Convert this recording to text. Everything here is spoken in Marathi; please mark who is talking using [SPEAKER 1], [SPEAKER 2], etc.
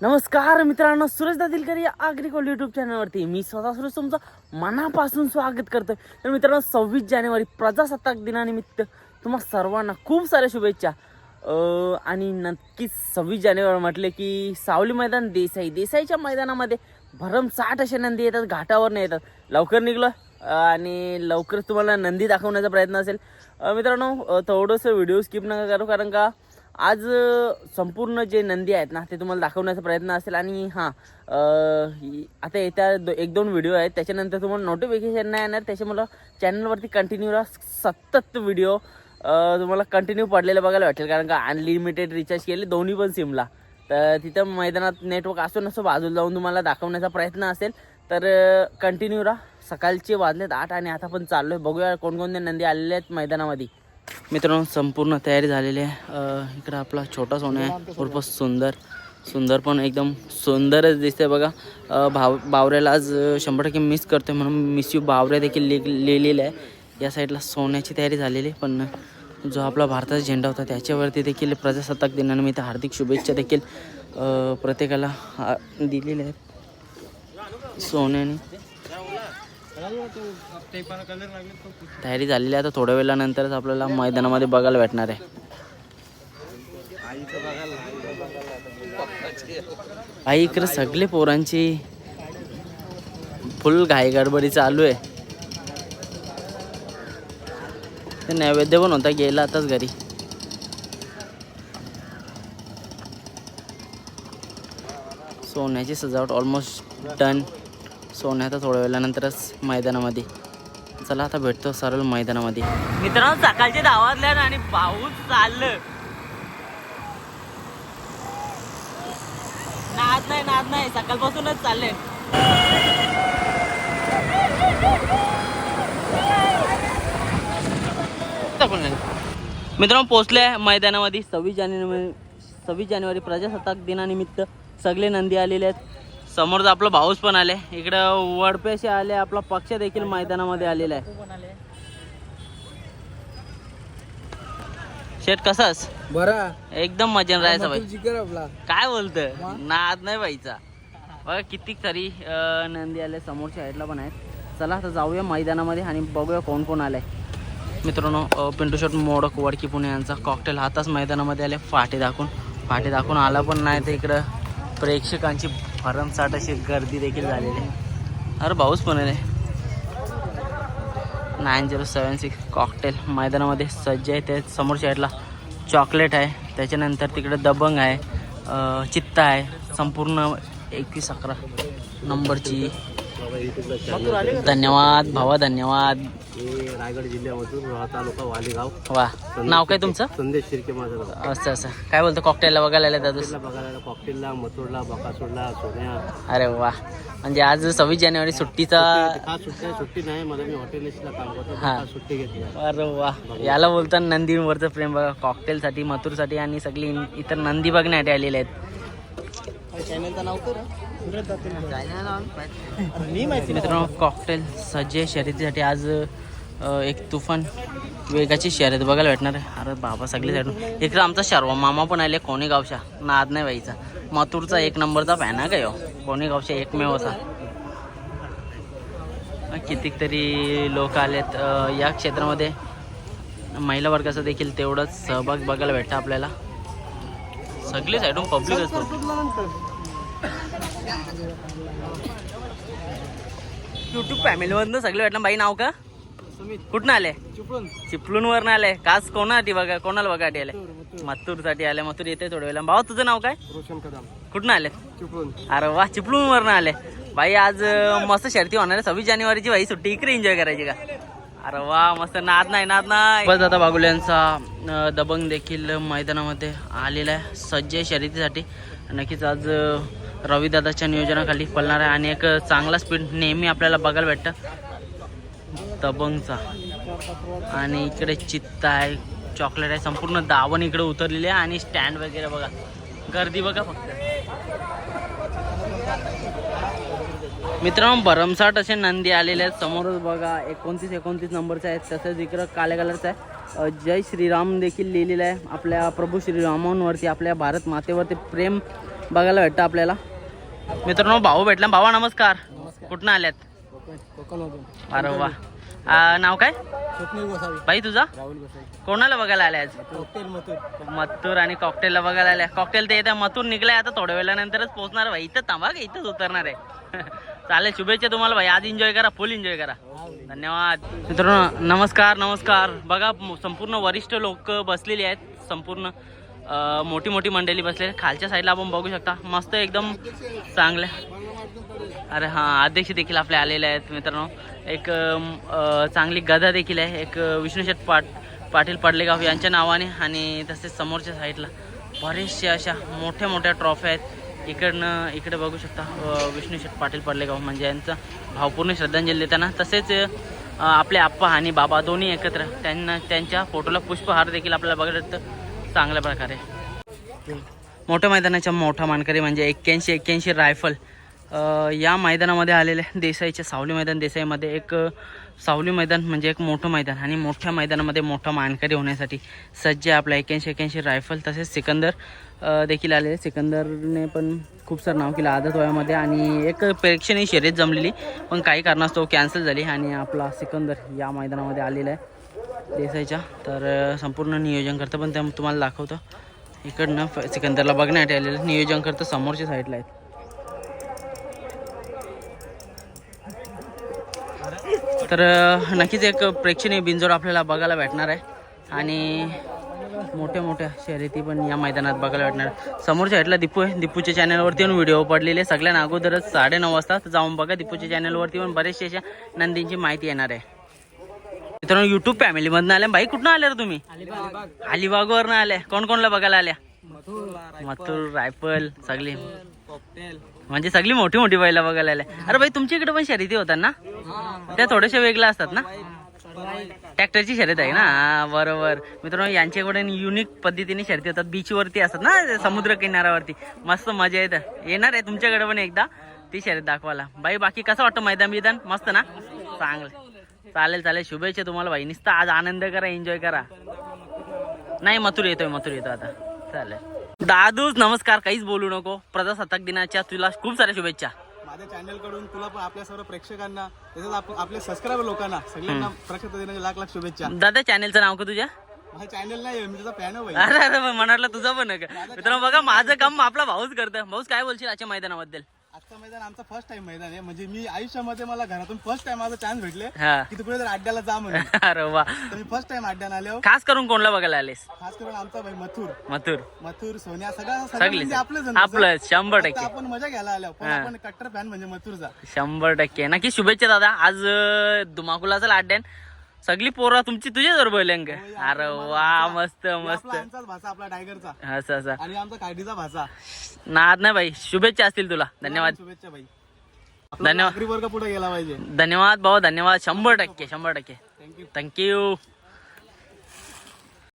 [SPEAKER 1] नमस्कार मित्रांनो सुरेश दादिलकर या आग्रिकोल यूट्यूब चॅनलवरती मी स्वतः सुरेश तुमचं मनापासून स्वागत करतोय. तर मित्रांनो सव्वीस जानेवारी प्रजासत्ताक दिनानिमित्त तुम्हा सर्वांना खूप साऱ्या शुभेच्छा. आणि नक्कीच सव्वीस जानेवारी म्हटले की सावली मैदान देसाई. देसाईच्या मैदानामध्ये भरमसाठ असे नंदी येतात घाटावर नाही येतात. लवकर निघलं आणि लवकरच तुम्हाला नंदी दाखवण्याचा प्रयत्न असेल. मित्रांनो थोडंसं व्हिडिओ स्किप नका करू कारण का आज संपूर्ण जे नंदी आहेत ना ते तुम्हाला दाखवण्याचा प्रयत्न असेल आणि हां आता येत्या दो एक दोन व्हिडिओ आहेत. त्याच्यानंतर तुम्हाला नोटिफिकेशन नाही येणार. त्याच्यामुळं चॅनलवरती कंटिन्यू राहा. सतत व्हिडिओ तुम्हाला कंटिन्यू पडलेले बघायला वाटेल. कारण का अनलिमिटेड रिचार्ज केले दोन्ही पण सिमला तर तिथं मैदानात नेटवर्क असो नसो बाजूला जाऊन तुम्हाला दाखवण्याचा प्रयत्न असेल. तर कंटिन्यू राहा. सकाळचे वाजलेत आठ आणि आता पण चाललो आहे बघूया कोणकोणते नंदी आलेले आहेत मैदानामध्ये. मित्रांनो संपूर्ण तयारी झालेली आहे. इकडं आपला छोटा सोना आहे. उर्फ सुंदर. सुंदर पण एकदम सुंदरच दिसते बघा. भाव बावऱ्याला आज शंभर टक्के मिस करतोय म्हणून मिस यू बावऱ्या देखील लिह लिहिलेलं आहे. या साईडला सोन्याची तयारी झालेली आहे. पण जो आपला भारताचा झेंडा होता त्याच्यावरती देखील प्रजासत्ताक दिनानिमित्त हार्दिक शुभेच्छा देखील प्रत्येकाला दिलेल्या आहेत. सोन्याने. तयारी झालेली आहे. आता थोड्या वेळानंतरच आपल्याला मैदानामध्ये बघायला भेटणार आहे. आई इकडे सगळे पोरांची फुल घाई गडबडी चालू आहे. ते नैवेद्य पण होता गेला आताच घरी. सोन्याची सजावट ऑलमोस्ट डन सोन्या तर थोड्या वेळानंतरच मैदानामध्ये. चला आता भेटतो सरळ मैदानामध्ये. मित्रांनो सकाळचे दहा आणि पाऊस चाललं. नाद नाही नाद नाही. सकाळपासूनच चालले मित्रांनो पोहोचले मैदानामध्ये. सव्वीस जानेवारी सव्वीस जानेवारी प्रजासत्ताक दिनानिमित्त सगळे नंदी आलेले आहेत. समोरचा आपला भाऊस पण आले. इकडं वडपेशे आले आपला पक्ष देखील मैदानामध्ये आलेला आहे. शेट कसाच
[SPEAKER 2] बरा.
[SPEAKER 1] एकदम मजा राहायचा भाई. काय बोलतं नाद नाही व्हायचा बघा किती तरी नंदी आले समोरच्या साईडला पण आहेत. चला आता जाऊया मैदानामध्ये आणि बघूया कोण कोण आलंय. मित्रांनो पिंटू शॉट मोडक वडकी पुणे यांचा कॉकटेल हाताच मैदानामध्ये आले. फाटे दाखवून फाटे दाखवून आला पण नाही तर इकडं प्रेक्षकांची भरमसाठ अशी गर्दी देखील झालेली आहे. अरे भाऊच पण आहे nine zero seven six cocktail मैदानामध्ये सज्ज आहे. ते समोर साईडला चॉकलेट आहे. त्याच्यानंतर तिकडे दबंग आहे. चित्ता आहे. संपूर्ण एकवीस अकरा नंबरची धन्यवाद भावा धन्यवाद.
[SPEAKER 2] रायगड जिल्ह्यामधून रोहा तालुका वालेगाव.
[SPEAKER 1] वा. नाव काय तुमचं?
[SPEAKER 2] संदेश शिर्के माझं नाव
[SPEAKER 1] असं असं. काय बोलतं? कॉकटेलला बघायला आले
[SPEAKER 2] बघायला कॉकटेलला मथुरला बकासूरला सोन्या.
[SPEAKER 1] अरे वा. म्हणजे आज सव्वीस जानेवारी सुट्टीचा
[SPEAKER 2] हा सुट्टी सुट्टी नाही मला मी हॉटेलला काम करतो.
[SPEAKER 1] हा.
[SPEAKER 2] सुट्टी घेतली
[SPEAKER 1] अरे वा. याला बोलतात नंदीवरचं प्रेम बघा. कॉकटेलसाठी मथुरसाठी आणि सगळी इतर नंदी बघण्यासाठी आलेले आहेत.
[SPEAKER 2] चॅनलचं नाव कर
[SPEAKER 1] मित्रांनो कॉकटेल सज्जे शर्यतीसाठी आज एक तुफान वेगाची शर्यत बघायला भेटणार आहे. अरे बाबा सगळे साईड इकडं आमचा शर्वा मामा पण आले कोणी गावशा नाद नाही व्हायचा मातूरचा एक नंबरचा फॅन आहे का कोणी गावशा एकमेव असा. कितीक तरी लोक आलेत. या क्षेत्रामध्ये महिला वर्गाचा देखील तेवढाच सहभाग बघायला भेटतं आपल्याला. सगळे साईडून पब्लिक असतो युट्यूब फॅमिलीमधनं सगळे भेटलं. बाई नाव का? कुठनं आले?
[SPEAKER 2] चिपळून
[SPEAKER 1] चिपळूणवरनं आले. कास कोणासाठी बघा कोणाला बघासाठी आले? मथुरसाठी आले. मथुर येते थोड्या वेळेला भाऊ तुझं नाव काय?
[SPEAKER 2] रोशन कदम.
[SPEAKER 1] कुठनं आले?
[SPEAKER 2] चिपळूण.
[SPEAKER 1] अरे वा चिपळूणवरनं आले. बाई आज मस्त शर्ती होणार आहे. सव्वीस जानेवारीची बाई सुट्टी. इकडे एन्जॉय करायची का? अरे वा मस्त. नाद नाही नाद नाही. बस आता बागुल्यांचा दबंग देखील मैदानामध्ये आलेला आहे. सज्ज शर्यतीसाठी. नक्कीच आज रवीदादाच्या नियोजनाखाली पळणार आहे आणि एक चांगला स्पीड नेहमी आपल्याला बघायला भेटतं. तबंगचा. आणि इकडे चित्ता आहे चॉकलेट आहे संपूर्ण दावण इकडे उतरलेली आहे आणि स्टँड वगैरे बघा. गर्दी बघा फक्त. मित्रांनो भरमसाठ असे नंदी आलेले आहेत. समोरच बघा एकोणतीस एकोणतीस नंबरचे आहेत तसंच इकडं काळ्या कलरचं आहे. जय श्रीराम देखील लिहिलेलं आहे. आपल्या प्रभू श्रीरामांवरती आपल्या भारत मातेवरती प्रेम बघायला भेटतं आपल्याला. मित्रांनो भाऊ भेटला. भावा नमस्कार. कुठनं आल्यात? अरे वा. आ, नाव काय? बाई तुझा? कोणाला बघायला आले आज?
[SPEAKER 2] हॉटेल मथुर.
[SPEAKER 1] मत्तूर आणि कॉकटेलला बघायला आल्या. कॉकटेल ते येतं मथूर निघलाय. आता थोड्या वेळानंतरच पोहोचणार भाई. इथं थांबा का इथंच उतरणार आहे. चालेल शुभेच्छा तुम्हाला भाई. आज एन्जॉय करा. फुल एन्जॉय करा. धन्यवाद. मित्रांनो नमस्कार नमस्कार. बघा संपूर्ण वरिष्ठ लोक बसलेली आहेत. संपूर्ण मोठी मोठी मंडळी बसले आहेत. खालच्या साईडला आपण बघू शकता. मस्त एकदम चांगल्या. अरे हां अध्यक्ष देखील आपले आलेले आहेत मित्रांनो. एक चांगली गदा देखील आहे. एक विष्णुशेठ पाट पाटील पडलेगाव यांच्या नावाने आणि तसेच समोरच्या साईडला बरेचशा अशा मोठ्या मोठ्या ट्रॉफ्या आहेत. इकडनं इकडे बघू शकता विष्णुशेठ पाटील पडलेगाव म्हणजे यांचं भावपूर्ण श्रद्धांजली देताना. तसेच आपले आप्पा आणि बाबा दोन्ही एकत्र त्यांना त्यांच्या फोटोला पुष्पहार देखील आपल्याला बघत भेटतं. चांगल्या प्रकारे. मोठ्या मैदानाच्या मोठा मानकरी म्हणजे एक्क्याऐंशी एक्क्याऐंशी रायफल. या मैदानामध्ये आलेले देसाईच्या सावली मैदान देसाईमध्ये एक सावली मैदान म्हणजे एक मोठं मैदान आणि मोठ्या मैदानामध्ये मोठा मानकरी होण्यासाठी सज्ज आपला एक्क्याऐंशी एक्क्याऐंशी रायफल. तसेच सिकंदर देखील आलेले. सिकंदरने पण खूप सारं नाव केलं आदत वयामध्ये आणि एक प्रेक्षणीय शर्यत जमलेली. पण काही कारणास्तव कॅन्सल झाली आणि आपला सिकंदर या मैदानामध्ये आलेला आहे. देसाईच्या तर संपूर्ण नियोजन करतं पण त्या तुम्हाला दाखवतं. इकडनं फ- सिकंदरला बघण्यासाठी आलेलं नियोजन करतं समोरच्या साईडला आहेत. तर नक्कीच एक प्रेक्षणीय बिंजोड आपल्याला बघायला भेटणार आहे. आणि मोठ्या मोठ्या शर्यती पण या मैदानात बघायला भेटणार. समोरच्या साईडला दिपू आहे. दिपूच्या चॅनलवरती पण व्हिडिओ पडलेले आहे. सगळ्यांना अगोदरच साडेनऊ वाजता तर जाऊन बघा. दिपूच्या चॅनलवरती पण बरेचसे अशा नंदींची माहिती येणार आहे. मित्रांनो युट्यूब फॅमिलीमधनं आल्या. बाई कुठून आल्या रे तुम्ही? अलिबागवरनं आल्या. कोण कोणला बघायला आल्या? मथुर रायफल सगळी. म्हणजे सगळी मोठी मोठी बैला बघायला आल्या. अरे भाई तुमच्या इकडे पण शर्यती होतात ना? त्या थोड्याशा वेगळ्या असतात ना? ट्रॅक्टरची शर्यत आहे ना? बरोबर. मित्रांनो यांच्याकडे युनिक पद्धतीने शर्यती होतात. बीचवरती असतात ना समुद्र किनाऱ्यावरती. मस्त मजा येत. येणार आहे तुमच्याकडे पण एकदा ती शर्यत दाखवायला. बाई बाकी कसं वाटतं मैदान बिदान मस्त ना? चांगलं. चालेल चालेल. शुभेच्छा तुम्हाला भाई. नुसतं आज आनंद करा एन्जॉय करा. नाही मथुर येतोय मथुर येतो आता. चालेल. दादूच नमस्कार. काहीच बोलू नको. प्रजासत्ताक दिनाच्या तुला खूप साऱ्या शुभेच्छा.
[SPEAKER 3] माझ्या चॅनलकडून तुला पण आपल्या सर्व प्रेक्षकांना तसेच आप- आपले सबस्क्रायबर लोकांना सगळ्यांना प्रक्षात दिनाच्या लाख लाख शुभेच्छा.
[SPEAKER 1] दादा चॅनेलचं नाव का तुझ्या?
[SPEAKER 3] चॅनल नाही मी तुझा फॅन
[SPEAKER 1] अरे अरे मग म्हणाला तुझं पण मित्रांनो बघा माझं काम आपला भाऊच करतं भाऊच काय बोलशील आजच्या मैदानाबद्दल?
[SPEAKER 3] आजचं मैदान आमचा फर्स्ट टाइम मैदान आहे. म्हणजे मी आयुष्यामध्ये मला घरातून फर्स्ट टाइम माझा चान्स भेटले.
[SPEAKER 1] हा.
[SPEAKER 3] की तिकडे जर अड्ड्याला जा म्हणून.
[SPEAKER 1] अरे वा.
[SPEAKER 3] तर मी फर्स्ट टाइम अड्ड्याला आलो
[SPEAKER 1] खास करून कोणला बघायला आलेस?
[SPEAKER 3] खास करून आमचा भाई मथुर.
[SPEAKER 1] मथुर.
[SPEAKER 3] मथुर सोन्या सगळा सगळं म्हणजे आपलं
[SPEAKER 1] आपलं शंभर टक्के.
[SPEAKER 3] आपण मजा घ्यायला आलो पण
[SPEAKER 1] हा.
[SPEAKER 3] आपण कट्टर फॅन म्हणजे मथुरचा.
[SPEAKER 1] शंभर टक्के. नक्की शुभेच्छा दादा. आज अं, धुमाकुलाचा लाड्यान सगळी पोरं तुमची तुझ्याच बरोबर लेंग अरे वा मस्त मस्त.
[SPEAKER 3] भाषा आपला टायगरचा
[SPEAKER 1] असं असं.
[SPEAKER 3] आणि आमचा काडीचा भाषा
[SPEAKER 1] नाद नाही भाई शुभेच्छा असतील तुला. धन्यवाद.
[SPEAKER 3] शुभेच्छा भाई
[SPEAKER 1] धन्यवाद.
[SPEAKER 3] वर्ग पुढे गेला पाहिजे.
[SPEAKER 1] धन्यवाद भाऊ धन्यवाद. शंभर टक्के शंभर टक्के.
[SPEAKER 3] Thank you
[SPEAKER 1] thank you